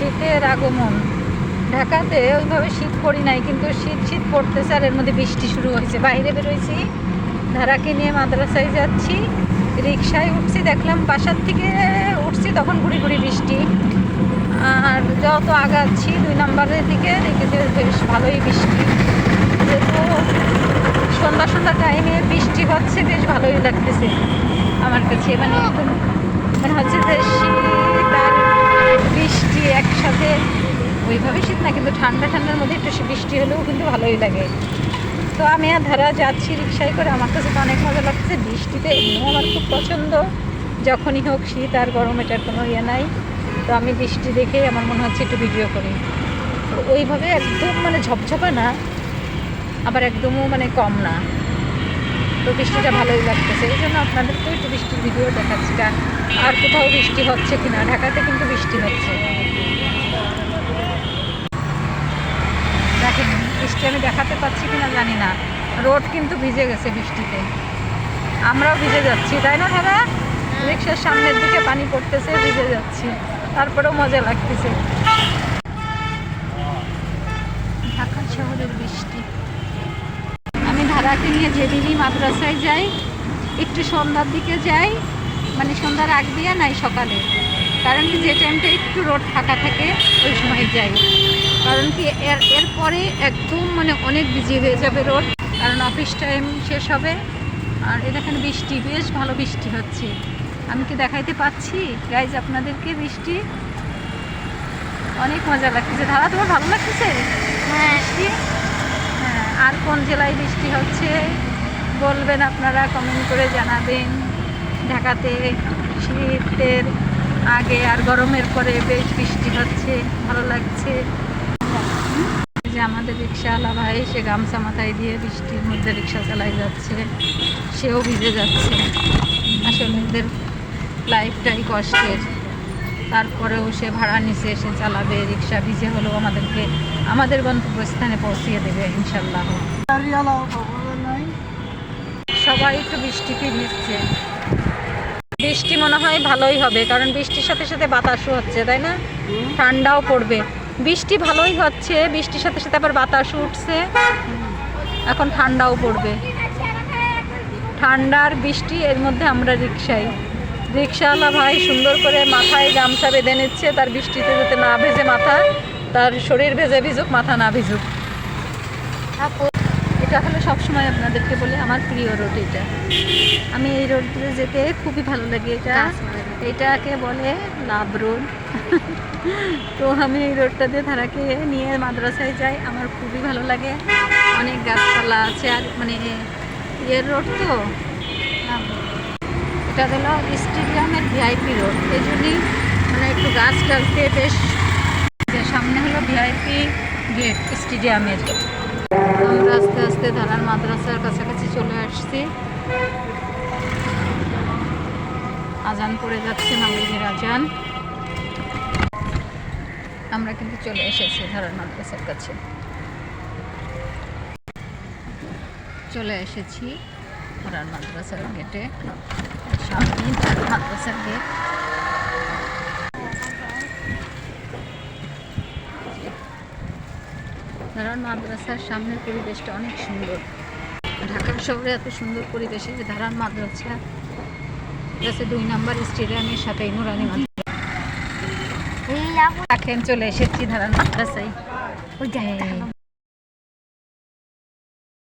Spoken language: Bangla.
শীতের আগমন। ঢাকাতে ওইভাবে শীত পড়ি নাই, কিন্তু শীত শীত পড়তেছে আর এর মধ্যে বৃষ্টি শুরু হয়েছে। বাইরে বেরোইছি, ধারাকে নিয়ে মাদ্রাসায় যাচ্ছি রিক্সায় উঠছি, দেখলাম বাসার থেকে উঠছি, তখন ঘুরি ঘুরি বৃষ্টি। আর যত আগাচ্ছি, দুই নম্বরের দিকে দেখি যে বেশ ভালোই বৃষ্টি। যেহেতু সন্ধ্যা সন্ধ্যা টাইমে বৃষ্টি হচ্ছে, বেশ ভালোই লাগতেছে আমার কাছে। মানে মানে হচ্ছে যে শীত আর বৃষ্টি একসাথে ওইভাবে শীত না, কিন্তু ঠান্ডা, ঠান্ডার মধ্যে একটু বৃষ্টি হলেও কিন্তু ভালোই লাগে। তো আমি আর ধারা যাচ্ছি রিক্সায় করে, আমার কাছে তো অনেক মজা লাগছে। বৃষ্টিতে এমনিও আমার খুব পছন্দ। যখনই হোক শীত আর গরম, এটার কোনো ইয়ে নাই। তো আমি বৃষ্টি দেখে আমার মনে হচ্ছে একটু ভিডিও করি। তো ওইভাবে একদম মানে ঝপঝপে না, আবার একদমও মানে কম না। তো বৃষ্টিটা ভালোই লাগতেছে। এই জন্য আপনাদেরকেও একটু বৃষ্টির ভিডিও দেখাচ্ছি আর কোথাও বৃষ্টি হচ্ছে কিনা। ঢাকাতে কিন্তু বৃষ্টি হচ্ছে। দেখেন, বৃষ্টি আমি দেখাতে পাচ্ছি কিনা জানি না। রোড কিন্তু ভিজে গেছে বৃষ্টিতে। আমরাও ভিজে যাচ্ছি, তাই না দাদা? রিক্সার সামনের দিকে পানি পড়তেছে, ভিজে যাচ্ছি। তারপরেও মজা লাগতেছে ঢাকা শহরের বৃষ্টি ধারাকে নিয়ে যেদিনই মাদ্রাসায় যাই একটু সন্ধ্যার দিকে যাই মানে সন্ধ্যার আগ দিয়ে নাই সকালে। কারণ কি যে টাইমটা একটু রোড ফাঁকা থাকে ওই সময় যাই। কারণ কি এর এরপরে একদম মানে অনেক বিজি হয়ে যাবে রোড কারণ অফিস টাইম শেষ হবে। আর এখানে বৃষ্টি বেশ ভালো বৃষ্টি হচ্ছে। আমি কি দেখাইতে পাচ্ছি? গাইজ আপনাদেরকে বৃষ্টি অনেক মজা লাগতেছে ধারা তোমার ভালো লাগতেছে হ্যাঁ। আর কোন জেলায় বৃষ্টি হচ্ছে বলবেন আপনারা কমেন্ট করে জানাবেন। ঢাকাতে শীতের আগে আর গরমের পরে বেশ বৃষ্টি হচ্ছে, ভালো লাগছে। যে আমাদের রিক্সাওয়ালা ভাই, সে গামছা মাথায় দিয়ে বৃষ্টির মধ্যে রিক্সা চালাই যাচ্ছে, সেও ভিজে যাচ্ছে। আসলে এদের লাইফটাই কষ্টের। তারপরেও সে ভাড়া নিচে সে চালাবে, রিক্সা ভিজে হলেও আমাদেরকে, আমাদের গন্তব্যস্থানে পৌঁছিয়ে দেবে ইনশাল্লাহ সবাই একটু বৃষ্টিতে ভিজছে। বৃষ্টি মনে হয় ভালোই হবে, কারণ বৃষ্টির সাথে সাথে বাতাসও হচ্ছে, তাই না? ঠান্ডাও পড়বে। বৃষ্টি ভালোই হচ্ছে, বৃষ্টির সাথে সাথে আবার বাতাসও উঠছে। এখন ঠান্ডাও পড়বে। ঠান্ডা আর বৃষ্টি, এর মধ্যে আমরা রিক্সায় রিক্সাওয়ালা ভাই সুন্দর করে মাথায় গামছা বেঁধে নিচ্ছে তার বৃষ্টিতে যাতে না ভেজে মাথা তার শরীর ভেজে ভিজুক মাথা না ভিজুক। এটা হলো সবসময় আপনাদেরকে বলে আমার প্রিয় রোড এটা। আমি এই রোড দিয়ে যেতে খুবই ভালো লাগে এটা। এটাকে বলে লাভ রোড। তো আমি এই রোডটা দিয়ে ধারাকে নিয়ে মাদ্রাসায় যাই আমার খুবই ভালো লাগে। অনেক গাছপালা আছে আর মানে ইয়ের রোড তো? এটা হলো স্টেডিয়ামের ভিআইপি রোড। এই জন্যই মানে একটু গাছ টাছ বেশ যে সামনে হলো ভিআইপি গেট স্টেডিয়ামের। আমরা আস্তে আস্তে ধারার মাদ্রাসার কাছাকাছি চলে আসছি। আজান পড়ে যাচ্ছে মাগরিবের আজান। আমরা কিন্তু চলে এসেছি ধারার মাদ্রাসার কাছে। চলে এসেছি। ধারার মাদ্রাসার গেটে। সামনে মাদ্রাসার গেট। ধারার মাদ্রাসার সামনের পরিবেশটা অনেক সুন্দর। ঢাকা শহরে এত সুন্দর পরিবেশে যে ধারার মাদ্রাসা এটা দুই নাম্বার স্টেডিয়ামের সাথে নুরানি মাদ্রাসা চলে এসেছি ধারার মাদ্রাসায়। ওই